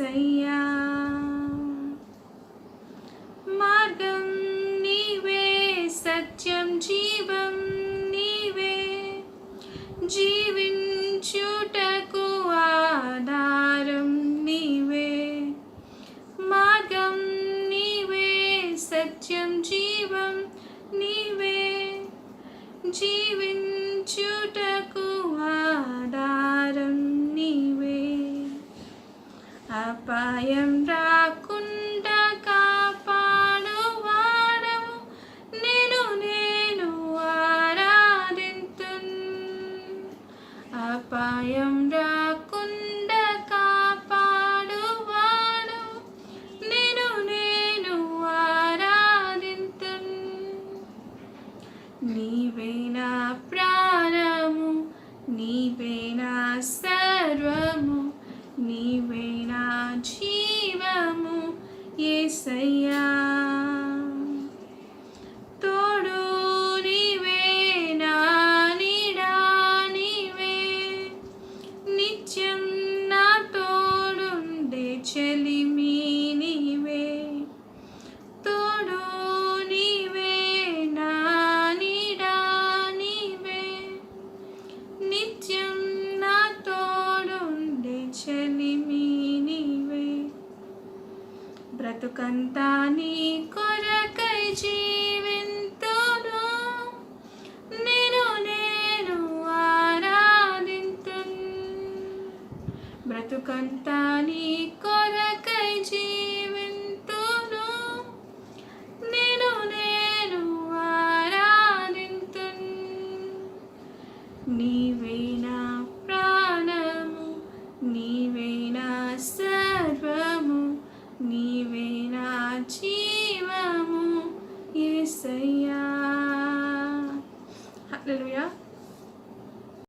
ఏసయ్యా మార్గం నీవే సత్యం జీవం నీవే. జీవించుటకు ఆధారం నీవే. మార్గం నీవే సత్యం జీవం నీవే. జీవించుట అపాయం రాకుండా కాపాడువాడవు. నేను నేను ఆరాధింతున్. అపాయం రాకుండా కాపాడువాడు నేను నేను ఆరాధింతున్. నీవే నా ప్రాణము నీవే నా సర్వము. నీవేనా జీవము ఏసయ్యా. బ్రతుకంతా నీ కొరకై జీవింతును. నేను నేను ఆరాధింతున్. బ్రతుకంతా నీ కొరకై జీవింతును. నేను నేను ఆరాధింతున్. నీవే